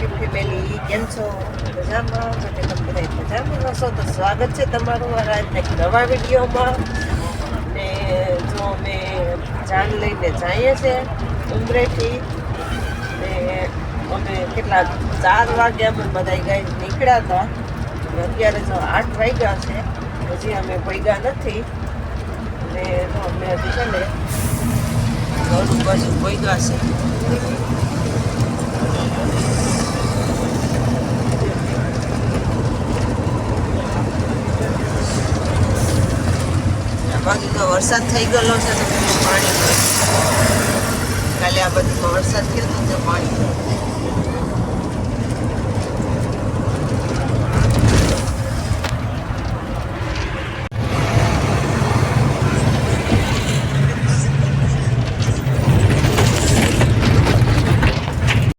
કેમ છો? મજામાં? માટે તમે બધા મજામાં હશો? તો સ્વાગત છે તમારું મારા એક નવા વિડીયોમાં. ને જો અમે જાન લઈને જઈએ છીએ ઉમરેથી, ને અમે કેટલા ચાર વાગે અમે બધા ગાય નીકળ્યા હતા. અત્યારે જો આઠ વાગ્યા છે. હજી અમે પૈગા નથી. ને તો અમે હજી છે ને ઘર ઉપર પૈગા છે. બાકી તો વરસાદ થઈ ગયેલો છે તો પાણી કાલે આ બધું વરસાદ કેટલું છે પાણી